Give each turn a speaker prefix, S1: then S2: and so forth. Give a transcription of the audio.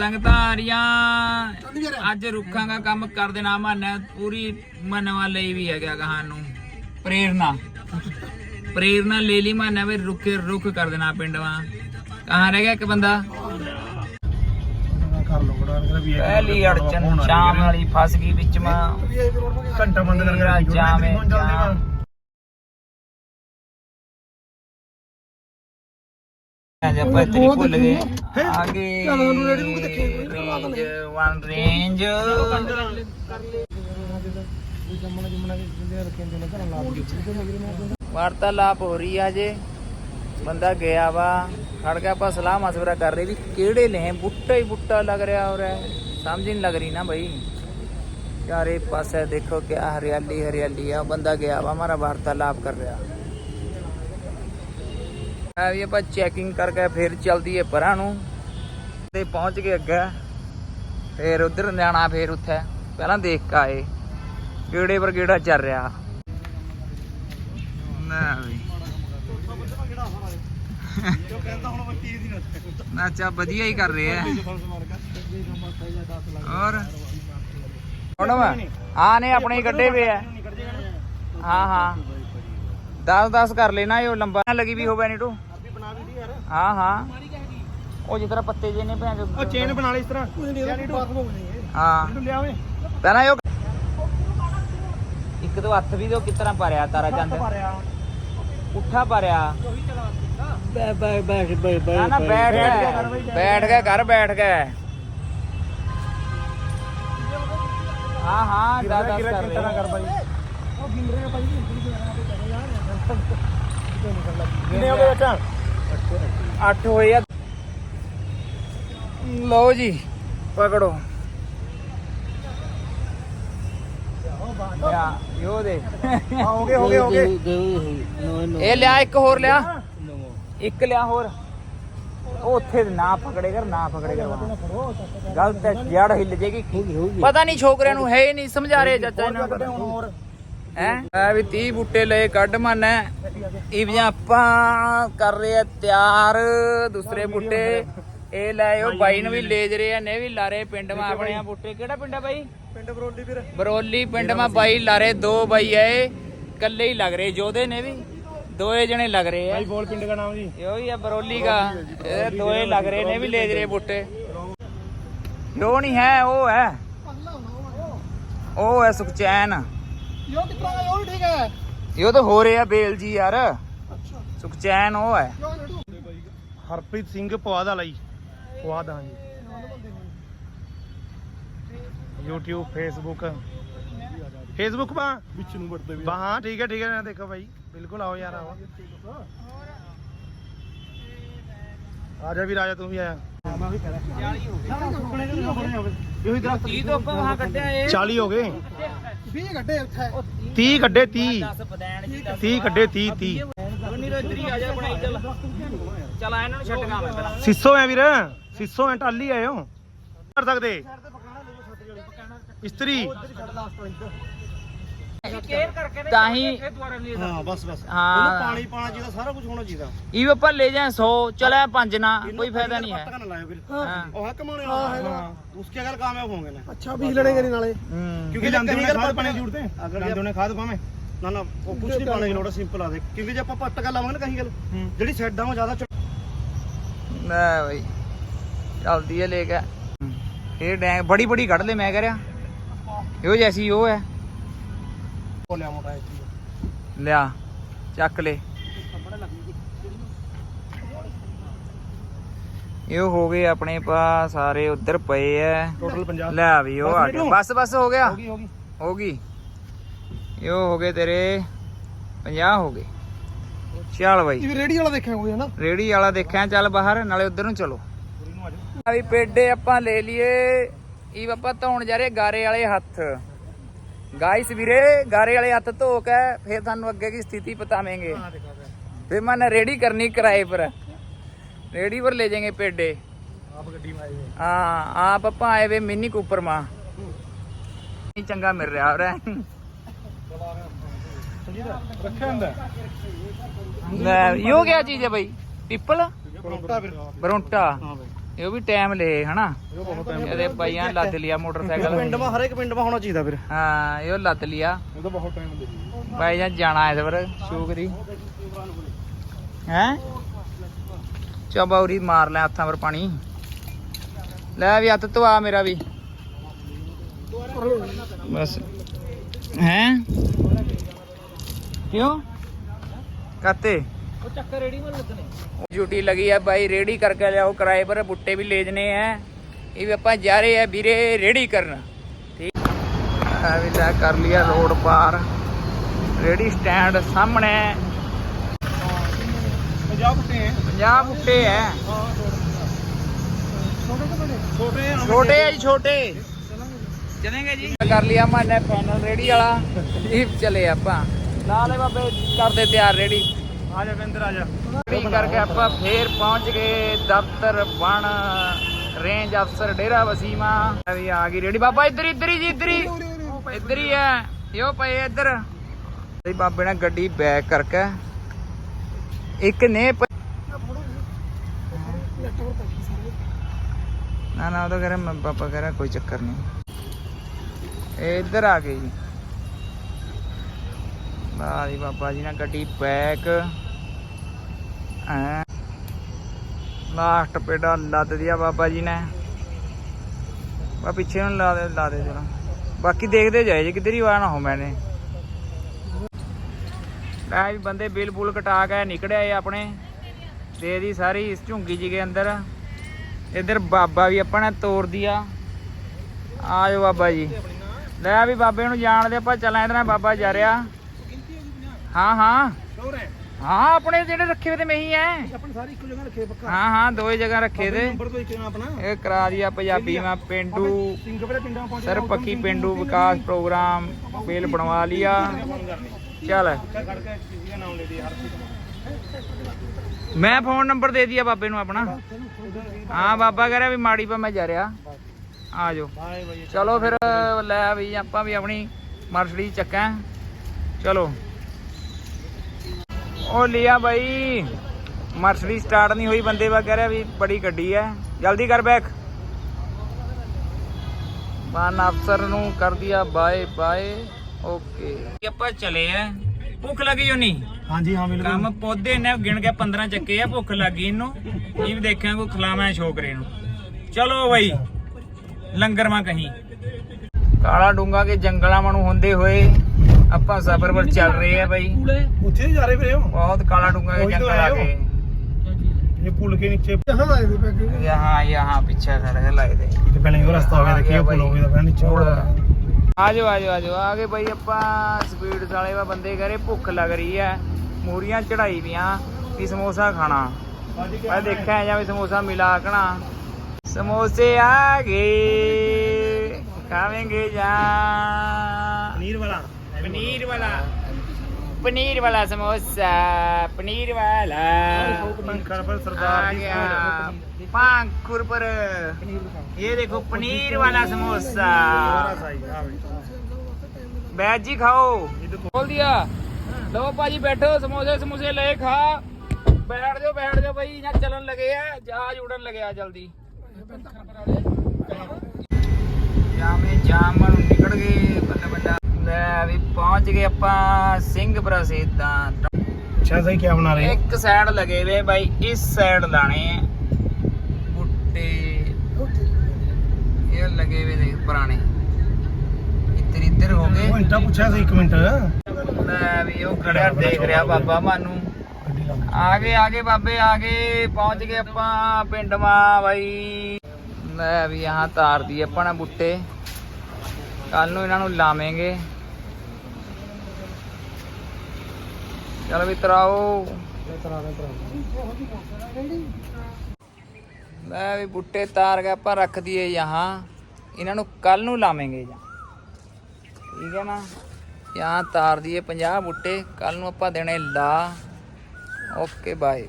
S1: ਸੰਗਤਾਂ ਆ ਰਹੀਆਂ ਅੱਜ ਰੁੱਖਾਂ ਦਾ ਕੰਮ ਕਰ ਦੇਣਾ ਮਾਨਾ ਪੂਰੀ ਮਨਵਾ ਲਈ ਵੀ ਹੈਗਾ ਕਹਾਣ ਨੂੰ। ਪ੍ਰੇਰਨਾ ਪ੍ਰੇਰਨਾ ਲੈ ਲਈ ਮਾਨਾ ਵੀ ਰੁੱਖ ਰੁੱਖ ਕਰ ਦੇਣਾ ਪਿੰਡਵਾ। ਕਹਾਂ ਰਹਿ ਗਿਆ ਇੱਕ ਬੰਦਾ? ਪਹਿਲੀ ਅੜਚਨ ਸ਼ਾਮ ਵਾਲੀ ਫਸ ਗਈ ਵਿੱਚ। ਮਾ
S2: ਘੰਟਾ ਬੰਦ ਕਰਕੇ
S1: ਜਾਵੇਂ ਜਾਮ ਅੱਜ ਆਪਾਂ ਤੇਰੀ ਭੁੱਲ ਗਏ। ਆਗੇ ਵਨ ਰੇਂਜ ਵਾਰਤਾਲਾਪ ਹੋ ਰਹੀ ਆ ਜੇ ਬੰਦਾ ਗਿਆ ਵਾ ਖੜ ਕੇ ਆਪਾਂ ਸਲਾਹ ਮਸ਼ਵਰਾ ਕਰ ਰਹੇ ਵੀ ਕਿਹੜੇ ਲੈ ਬੁੱਟਾ ਹੀ ਬੁੱਟਾ ਲੱਗ ਰਿਹਾ ਹੋ ਰਿਹਾ ਸਮਝ ਨਹੀਂ ਲੱਗ ਰਹੀ ਨਾ ਭਾਈ ਚਾਰੇ ਪਾਸੇ ਦੇਖੋ ਕਿਆ ਹਰਿਆਲੀ ਹਰਿਆਲੀ ਆ। ਬੰਦਾ ਗਿਆ ਵਾ ਹਮਾਰਾ ਵਾਰਤਾਲਾਪ ਕਰ ਰਿਹਾ। ਆ ਵੀ ਆਪਾਂ ਚੈਕਿੰਗ ਕਰਕੇ ਫਿਰ ਚਲਦੀ ਏ ਪਰਾਂ ਨੂੰ। ਤੇ ਪਹੁੰਚ ਗਏ ਅੱਗੇ। ਫਿਰ ਉਧਰ ਜਾਣਾ ਫਿਰ ਉੱਥੇ। ਪਹਿਲਾਂ ਦੇਖ ਕੇ ਆਏ। ਕਿਹੜੇ ਪਰ ਕਿਹੜਾ ਚੱਲ ਰਿਹਾ। ਨਾ ਵੀ। ਨਾ ਚਾ ਵਧੀਆ ਹੀ ਕਰ ਰਿਹਾ। ਔਰ ਹੁਣ ਵਾ ਨੇ ਆਪਣੇ ਹੀ ਵੇ ਆ। ਹਾਂ ਹਾਂ। 10 10 ਕਰ ਲੈਣਾ ਇਹ ਲੰਬਾ ਨਾ ਲੱਗੀ ਵੀ ਹੋਵੇ ਨੀ ਤੂੰ ਹਾਂ ਹਾਂ। ਉਹ ਜਿਸ ਤਰ੍ਹਾਂ ਪੱਤੇ ਜੇ ਨੇ ਭੈਣ
S2: ਉਹ ਚੇਨ ਬਣਾ ਲਈ ਇਸ ਤਰ੍ਹਾਂ।
S1: ਹਾਂ
S2: ਲਿਆਵੇਂ।
S1: ਪਹਿਲਾਂ ਇਹ ਇੱਕ ਤੋਂ ਹੱਥ ਵੀ ਦੋ ਕਿਸ ਤਰ੍ਹਾਂ ਭਰਿਆ ਤਾਰਾ ਚੰਦ? ਉੱਠਾ ਭਰਿਆ।
S2: ਬੈ ਬੈ ਬੈ ਬੈ
S1: ਨਾ ਨਾ ਬੈਠ ਗਿਆ ਬੈਠ ਗਿਆ। ਘਰ ਬੈਠ ਗਿਆ। ਹਾਂ ਹਾਂ ਦਾ ਦਾ ਕਰ
S2: ਨਾ ਕਰ
S1: ਰਹੇ।
S2: ਬਾਈ? ਉਹ ਗਿੰਦਰੇ ਨੇ ਭਾਈ ਕਿੰਨੇ ਹੋ ਗਏ ਬੱਚਾ
S1: 8 ਹੋਏ ਆ ਲਓ ਜੀ, ਪਕੜੋ। ਲਿਆ ਯੋ ਦੇ।
S2: ਹੋ ਗਏ ਹੋ ਗਏ ਹੋ ਗਏ।
S1: ਇਹ ਲਿਆ, ਇੱਕ ਹੋਰ ਲਿਆ। ਇੱਕ ਲਿਆ ਹੋਰ। ਉਹ ਉੱਥੇ ਨਾ ਪਕੜੇ ਕਰ, ਨਾ ਪਕੜੇ ਕਰ। ਗਲਤ ਹੈ, ਜੜ ਹਿੱਲ ਜੇਗੀ। ਪਤਾ ਨਹੀਂ ਛੋਕਰਿਆਂ ਨੂੰ ਹੈ ਹੀ ਨਹੀਂ, ਸਮਝਾ ਰਹੇ ਚਾਚਾ ਇਹਨਾਂ ਨੂੰ। ਹੈ। ਆ ਵੀ 30 ਬੂਟੇ ਲਏ ਕੱਢ ਮਨ ਹੈ। ਇਹ ਵੀ ਆਪਾਂ ਕਰ ਰਹੇ ਆ ਤਿਆਰ ਦੂਸਰੇ ਬੂਟੇ। ਇਹ ਲੈ ਉਹ ਬਾਈ ਨੂੰ ਵੀ ਲੇਜ ਰਹੇ ਆ ਨੇ ਵੀ ਲਾਰੇ ਪਿੰਡ ਮਾ ਆਪਣੇ ਆ ਬੂਟੇ। ਕਿਹੜਾ ਪਿੰਡ ਆ ਬਾਈ?
S2: ਪਿੰਡ ਬਰੋਲੀ ਵੀਰ।
S1: ਬਰੋਲੀ ਪਿੰਡ ਮਾ ਬਾਈ ਲਾਰੇ ਦੋ ਬਾਈ ਐ ਕੱਲੇ ਹੀ ਲੱਗ ਰਹੇ ਜੋਧੇ ਨੇ ਵੀ। ਦੋਏ ਜਣੇ ਲੱਗ ਰਹੇ ਆ।
S2: ਭਾਈ ਬੋਲ ਪਿੰਡ ਦਾ ਨਾਮ ਜੀ।
S1: ਇਹੋ ਹੀ ਆ ਬਰੋਲੀ ਦਾ। ਇਹ ਦੋਏ ਲੱਗ ਰਹੇ ਨੇ ਵੀ ਲੇਜ ਰਹੇ ਬੂਟੇ। ਜੋ ਨਹੀਂ ਹੈ ਉਹ ਹੈ। ਉਹ ਹੈ ਸੁਖਚੈਨ।
S2: ਯੋ ਕਿਤਨਾ ਦਾ ਯੋ ਠੀਕ ਹੈ।
S1: ਇਹ ਤਾਂ ਹੋ ਰਿਹਾ ਬੇਲ ਜੀ ਯਾਰ। ਸੁਖਚੈਨ ਉਹ ਹੈ।
S2: ਹਰਪ੍ਰੀਤ ਸਿੰਘ ਪਵਾਦ ਵਾਲਾ ਜੀ। ਪਵਾਦ ਹਾਂ ਜੀ। YouTube Facebook Facebook ਪਾ। ਵਿੱਚ ਨੂੰ ਵੜਦੇ ਵੀ ਹਾਂ ਠੀਕ ਹੈ ਠੀਕ ਹੈ ਦੇਖੋ ਭਾਈ ਬਿਲਕੁਲ ਆਓ ਯਾਰ ਆਓ। ਆ ਜਾ ਵੀ ਰਾਜਾ ਤੂੰ ਵੀ ਆਇਆ। ਮੈਂ ਵੀ ਕਹਿ ਰਿਹਾ 40 ਹੋ ਗਏ। ਇਹੀ ਦਰਖਤ
S1: 30 ਤੋਂ ਆਪਾਂ ਵਹਾਂ ਕੱਢਿਆ ਇਹ
S2: 40 ਹੋ ਗਏ।
S3: 20 ਗੱਡੇ ਉੱਥੇ।
S2: 30 ਕੱਢੇ 30
S1: 10 ਪਦੈਣ ਜੀ
S2: 30 ਕੱਢੇ 30 30
S1: ਨਹੀਂ ਤਾਂ ਇੱਧਰ ਹੀ ਆ ਜਾ ਬਣਾਈ ਚੱਲ। ਚੱਲ ਆ ਇਹਨਾਂ ਨੂੰ ਛੱਡਗਾ ਮੈਂ ਪਹਿਲਾਂ।
S2: ਸਿੱਸੋ ਐ ਵੀਰ ਸਿੱਸੋ ਐ ਟਾਲੀ ਆਏ ਹੋ। ਕਰ ਸਕਦੇ। ਇਸਤਰੀ।
S1: ਤਾਂ ਹੀ
S2: ਹਾਂ ਬਸ ਬਸ।
S1: ਹਾਂ।
S2: ਉਹਨੂੰ ਪਾਣੀ ਪਾਣਾ ਚਾਹੀਦਾ
S1: ਪੰਜ ਨਾ
S2: ਆ ਦੇ
S1: ਹੈ। ਬੜੀ ਬੜੀ ਕੱਢ ਮੈਂ ਕਹਿ ਰਿਹਾ। ਉਹ ਹੈ।
S2: ਮੋਟਾ
S1: ਲਿਆ ਚੱਕ ਲੈ। ਇਹ ਹੋ ਗਏ ਆਪਣੇ ਪਾ ਸਾਰੇ ਉੱਧਰ ਪਏ ਐ।
S2: ਟੋਟਲ 50
S1: ਲੈ ਵੀ ਉਹ ਆ ਗਿਆ ਬਸ ਬਸ ਹੋ ਗਿਆ।
S2: ਹੋ ਗਈ ਹੋ ਗਈ।
S1: ਹੋ ਗਈ। ਇਹ ਹੋ ਗਏ ਤੇਰੇ 50 ਹੋ ਗਏ। ਚੱਲ ਬਾਈ।
S3: ਇਹ ਰੇੜੀ ਵਾਲਾ ਦੇਖਿਆ ਕੋਈ ਹੈ ਨਾ?
S1: ਰੇੜੀ ਵਾਲਾ ਦੇਖਿਆ ਚੱਲ ਬਾਹਰ ਨਾਲੇ ਉਧਰ ਨੂੰ ਚਲੋ। ਆ ਵੀ ਪੇਡੇ ਆਪਾਂ ਲੈ ਲਈਏ। ਇਹ ਆਪਾਂ ਧੋਣ ਜਾ ਰਹੇ ਗਾਰੇ ਵਾਲੇ ਹੱਥ। ਗਾਇਸ ਵੀਰੇ ਗਾਰੇ ਵਾਲੇ ਹੱਥ ਧੋ ਕੇ ਫਿਰ ਤੁਹਾਨੂੰ ਅੱਗੇ ਦੀ ਸਥਿਤੀ ਪਤਾਵਾਂਗੇ ਫਿਰ। ਮੈਂ ਰੇੜੀ ਕਰਨੀ ਕਿਰਾਏ ਪਰ। ਰੇੜੀ ਪਰ ਲੈ ਜਾਏंगे ਪੇਡੇ।
S2: ਆਪ ਗੱਡੀ ਮਾਏ ਵੇ
S1: ਹਾਂ ਆਪ ਆਪਾਂ ਆਏ ਵੇ ਮਿੰਨੀ ਕੂਪਰ ਮਾ। ਨਹੀਂ ਚੰਗਾ ਮਿਲ ਰਿਹਾ ਹੋ
S2: ਸੰਜੀਤ ਰੱਖਿਆ ਹੁੰਦਾ।
S1: ਰਿਹਾ ਇਹ ਕੀ ਚੀਜ਼ ਭਾਈ ਇਹ ਵੀ ਟਾਈਮ ਲੇ ਹਨਾ? ਇਹਦੇ ਬਾਈਆਂ ਲੱਦ ਲਿਆ ਮੋਟਰਸਾਈਕਲ।
S2: ਪਿੰਡ ਮਾ ਹਰ ਇੱਕ ਪਿੰਡ ਮਾ ਹੋਣਾ ਚਾਹੀਦਾ ਫਿਰ।
S1: ਹਾਂ ਇਹ ਲੱਦ ਲਿਆ।
S3: ਇਹ ਤਾਂ ਬਹੁਤ ਟਾਈਮ ਲੱਗੀ
S1: ਬਾਈ ਜਾਂ ਜਾਣਾ ਇਸ ਵਾਰ ਸ਼ੂਕ ਦੀ। ਹੈ? ਚਬੌਰੀ ਮਾਰ ਲੈ ਹੱਥਾਂ ਪਰ ਪਾਣੀ। ਲੈ ਵੀ ਹੱਥ ਧਵਾ ਮੇਰਾ ਵੀ। ਬਸ। ਹੈ? ਕਿਉਂ? ਕਾਤੇ?
S3: ਉਹ ਚੱਕਰ ਰੇੜੀ ਮਨ ਲੱਗਨੇ
S1: ਡਿਊਟੀ ਲਗੀ ਹੈ ਬਾਈ ਰੇੜੀ ਕਰਕੇ ਲਿਆਓ ਕਿਰਾਏ ਪਰ ਬੁੱਟੇ ਵੀ ਲੈ ਜਨੇ ਆ। ਇਹ ਵੀ ਆਪਾਂ ਜਾ ਰਹੇ ਆ ਵੀਰੇ ਰੇੜੀ ਕਰਨ। ਠੀਕ। ਆ ਵੀ ਲੈ ਕਰ ਲਿਆ ਰੋਡ ਪਾਰ। ਰੇੜੀ ਸਟੈਂਡ ਸਾਹਮਣੇ।
S2: 50 ਬੁੱਟੇ ਹੈ।
S1: 50 ਬੁੱਟੇ ਐ
S2: ਛੋਟੇ ਆ।
S1: ਛੋਟੇ ਆ ਜੀ ਛੋਟੇ। ਚਲੇਂਗੇ ਜੀ। ਕਰ ਲਿਆ ਮਾਨੇ ਫਾਈਨਲ ਰੇੜੀ ਵਾਲਾ। ਜੀ ਚਲੇ ਆਪਾਂ। ਨਾਲੇ ਬਾਬੇ ਕਰਦੇ ਤਿਆਰ ਰੇੜੀ
S2: ਆ ਜਾ ਵਿੰਦਰ ਆ ਜਾ।
S1: ਰੇੜੀ ਕਰਕੇ ਆਪਾਂ ਫੇਰ ਪਹੁੰਚ ਗਏ ਦਫ਼ਤਰ ਬਣ ਰੇਂਜ ਅਫਸਰ ਡੇਰਾ ਵਸੀਮਾ। ਵੀ ਆ ਗਈ ਰੇੜੀ ਬਾਬਾ ਇੱਧਰ ਇੱਧਰ ਹੀ ਜੀ, ਇੱਧਰ ਹੀ। ਇੱਧਰ ਹੀ ਹੈ। ਇਹੋ ਪਏ ਇੱਧਰ। ਤੇ ਬਾਬੇ ਨੇ ਗੱਡੀ ਬੈਕ ਕਰਕੇ ਇੱਕ ਨੇ ਪ- ਨਾ ਨਾ, ਉਹ ਤਾਂ ਕਹ ਰਿਹਾ ਪਾਪਾ ਕਹ ਰਿਹਾ ਕੋਈ ਚੱਕਰ ਨਹੀਂ। ਇੱਧਰ ਆ ਗਏ ਜੀ। ਵਾਹ ਜੀ ਬਾਬਾ ਜੀ ਨੇ ਗੱਡੀ ਪੈਕ ਐ ਲਾਸਟ ਪੇਡਾ ਲੱਦ ਦਿਆ ਬਾਬਾ ਜੀ ਨੇ। ਬਾ ਪਿੱਛੇ ਨੂੰ ਲਾ ਦੇ ਲਾ ਦੇ ਜਰਾ। ਬਾਕੀ ਦੇਖਦੇ ਜਾਏ ਜੇ ਕਿੱਧਰ ਹੀ ਆਣਾ ਹੋ ਮੈਨੇ। ਲੈ ਵੀ ਬੰਦੇ ਬਿੱਲ ਬੁਲ ਕਟਾ ਕੇ ਨਿਕੜਿਆ ਇਹ ਆਪਣੇ। ਤੇ ਇਹਦੀ ਸਾਰੀ ਇਸ ਝੁੰਗੀ ਜੀ ਦੇ ਅੰਦਰ। ਇੱਧਰ ਬਾਬਾ ਵੀ ਆਪਾਂ ਨੇ ਤੋੜ ਦਿਆ ਆ। ਜਾਓ ਬਾਬਾ ਜੀ। ਲੈ ਵੀ ਬਾਬੇ ਨੂੰ ਜਾਣਦੇ ਆਪਾਂ ਚੱਲਾਂ ਇਹਦੇ ਨਾਲ ਬਾਬਾ ਜਾ ਰਿਹਾ ਹਾਂ ਹਾਂ।
S2: ਸ਼ੋਰ ਹੈ?
S1: ਹਾਂ ਆਪਣੇ ਜਿਹੜੇ ਰੱਖੇ ਹੋਏ ਤੇ ਮੈਂ ਹੀ ਐ।
S2: ਆਪਣੀ ਸਾਰੀ ਇੱਕੋ ਜਗ੍ਹਾ ਰੱਖੇ ਪੱਕਾ।
S1: ਹਾਂ ਹਾਂ ਦੋ ਹੀ ਜਗ੍ਹਾ ਰੱਖੇ ਤੇ।
S2: ਨੰਬਰ ਤੋਂ ਇੱਕ ਆਪਣਾ?
S1: ਇਹ ਕਰਾ ਦਿਆ ਪੰਜਾਬੀ ਮੈਂ ਪਿੰਡੂ।
S2: ਵਾਲੇ ਪਿੰਡਾਂ ਪਹੁੰਚ
S1: ਸਰ ਪੱਕੀ ਪਿੰਡੂ ਵਿਕਾਸ ਪ੍ਰੋਗਰਾਮ ਬਿੱਲ ਬਣਵਾ ਲਿਆ। ਚੱਲ। ਮੈਂ ਫੋਨ ਨੰਬਰ ਦੇ ਦਿਆ ਬਾਬੇ ਨੂੰ ਆਪਣਾ। ਹਾਂ ਬਾਬਾ ਕਹਿ ਰਿਹਾ ਵੀ ਮਾੜੀ ਪਾ ਮੈਂ ਜਾ ਰਿਹਾ ਆ ਜਾਓ। ਚਲੋ ਫਿਰ ਲੈ ਵੀ ਆਪਾਂ ਵੀ ਆਪਣੀ ਮਰਸਡੀ ਚੱਕਾਂ। ਚਲੋ। ਉਹ ਲਿਆ ਬਾਈ। ਮਰਸਡੀ ਸਟਾਰਟ ਨਹੀਂ ਹੋਈ ਬੰਦੇ ਵਾ ਕਹਿ ਰਿਹਾ ਵੀ ਬੜੀ ਗੱਡੀ ਹੈ ਜਲਦੀ ਕਰ ਬੈਕ ਬਾਨ ਅਫਸਰ ਨੂੰ ਕਰ ਦਿਆ ਬਾਏ ਬਾਏ ਓਕੇ ਆਪਾਂ ਚਲੇ ਆ। ਭੁੱਖ ਲੱਗੀ ਹੋਣੀ?
S2: ਹਾਂਜੀ ਹਾਂ ਬਿਲਕੁਲ।
S1: ਕੰਮ ਪੌਦੇ ਨੇ ਗਿਣ ਕੇ 15 ਚੱਕੇ ਆ ਭੁੱਖ ਲੱਗੀ ਇਹਨੂੰ। ਇਹ ਵੀ ਦੇਖਾਂ ਕੋਈ ਖਿਲਾਵਾਂ ਛੋਕਰੇ ਨੂੰ। ਚਲੋ ਬਾਈ ਲੰਗਰ ਮਾ ਕਹੀਂ। ਕਾਲਾ ਡੂੰਗਾ ਕੇ ਜੰਗਲਾਂ ਨੂੰ ਹੁੰਦੇ ਹੋਏ ਆਪਾਂ ਸਫ਼ਰ ਪਰ ਚੱਲ ਰਹੇ ਆ ਬਾਈ
S2: ਉੱਥੇ ਹੀ ਜਾ ਰਹੇ ਵੀਰੇ ਉਹ
S1: ਬਹੁਤ ਕਾਲਾ ਡੂੰਗਾ के
S2: वही तो
S1: जंगल
S2: है
S1: आगे
S2: ये पुल के नीचे
S3: ਜਹਾਂ ਲਾਏ ਦੇ ਪੈਕੇ
S1: यहाँ यहाँ पीछे खड़े हैं लाए थे
S2: ਤੇ ਪਹਿਲਾਂ ਇਹ ਰਸਤਾ ਹੋ ਗਿਆ
S1: ਆ
S2: ਦੇਖਿਓ
S1: ਗਿਆ
S2: ਪੁਲ ਹੋ ਗਿਆ ਪਹਿਲਾਂ ਨੀਚੇ
S1: ਆਜੋ ਆਜੋ ਆਜੋ ਆ ਗਏ ਬਾਈ ਆਪਾਂ ਸਪੀਡ ਵਾਲੇ ਵਾ ਬੰਦੇ ਕਰੇ ਭੁੱਖ ਲੱਗ ਰਹੀ ਹੈ ਮੂਰੀਆਂ ਚੜਾਈ ਵੀਆਂ ਵੀ ਸਮੋਸਾ ਖਾਣਾ ਮੈਂ ਦੇਖਿਆ ਜਾਂ ਵੀ ਸਮੋਸਾ ਮਿਲਾ ਕਣਾ ਸਮੋਸੇ ਆ ਗਏ ਖਾਵੇਂਗੇ ਜਾਂ
S2: ਪਨੀਰ ਵਾਲਾ
S1: पनीर वाला पनीर वाला समोसा पनीर वाला
S2: पर
S1: ये देखो पनीर वाला समोसा। बैठ जी खाओ। बोल दिया। लो पाजी बैठो। समोसे समोसे ले खा। बैठ जाओ बैठ जाओ भाई। यहाँ चलन लगे है। जहाज़ उड़न लगे जल्दी। जा ਵੀ ਪਹੁੰਚ ਗਏ ਆਪਾਂ ਸਿੰਘਪੁਰਾ ਸੇਦਾਂ
S2: अच्छा सही क्या बना रहे हैं
S1: ਇੱਕ ਸਾਈਡ ਲਗੇ ਵੇ ਬਾਈ ਇਸ ਸਾਈਡ ਲਾਣੇ ਆ ਬੁੱਟੇ ਇਹ ਲਗੇ ਵੇ ਦੇਖ ਪੁਰਾਣੇ ਇੱਧਰ ਇੱਧਰ ਹੋ ਗਏ
S2: घंटा पूछा था एक मिनट
S1: ਲੈ ਵੀ ਉਹ ਖੜਿਆ ਦੇਖ ਰਿਹਾ ਬਾਬਾ ਮਾਨੂੰ ਆ ਗਏ ਆ ਗਏ ਬਾਬੇ ਆ ਗਏ ਪਹੁੰਚ ਗਏ ਆਪਾਂ ਪਿੰਡ ਮਾ ਬਾਈ ਲੈ ਵੀ ਯਹਾਂ ਤਾਰ ਦੀ ਆਪਾਂ ਨੇ ਬੁੱਟੇ ਕੱਲ ਨੂੰ ਇਹਨਾਂ ਨੂੰ ਲਾਵੇਂਗੇ ਚਲ ਵੀ ਤਰਾਓ ਲੈ ਵੀ ਬੁੱਟੇ ਤਾਰ ਕੇ ਆਪਾਂ ਰੱਖ ਦਈਏ ਯਹਾਂ। ਇਹਨਾਂ ਨੂੰ ਕੱਲ ਨੂੰ ਲਾਵੇਂਗੇ ਜਾਂ। ਠੀਕ ਹੈ ਨਾ? ਯਹਾਂ ਤਾਰ ਦਈਏ 50 ਬੁੱਟੇ ਕੱਲ ਨੂੰ ਆਪਾਂ ਦੇਣੇ ਲਾ। Okay, bye.